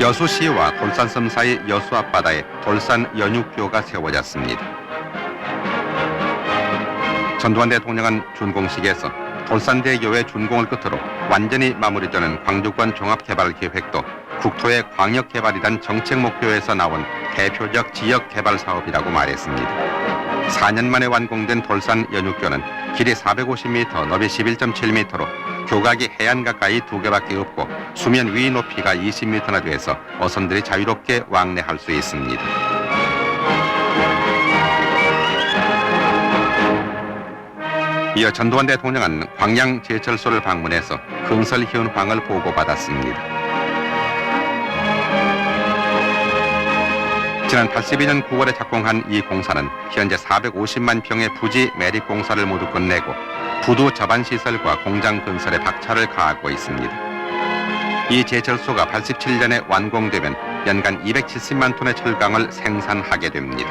여수시와 돌산섬 사이 여수 앞바다에 돌산 연육교가 세워졌습니다. 전두환 대통령은 준공식에서 돌산대교의 준공을 끝으로 완전히 마무리되는 광주권 종합개발계획도 국토의 광역개발이란 정책 목표에서 나온 대표적 지역개발 사업이라고 말했습니다. 4년 만에 완공된 돌산 연육교는 길이 450m, 너비 11.7m로 교각이 해안 가까이 두 개밖에 없고 수면 위 높이가 20m나 돼서 어선들이 자유롭게 왕래할 수 있습니다. 이어 전두환 대통령은 광양 제철소를 방문해서 건설 현황을 보고받았습니다. 지난 82년 9월에 착공한 이 공사는 현재 450만 평의 부지 매립 공사를 모두 끝내고 부두 저반 시설과 공장 건설에 박차를 가하고 있습니다. 이 제철소가 87년에 완공되면 연간 270만 톤의 철강을 생산하게 됩니다.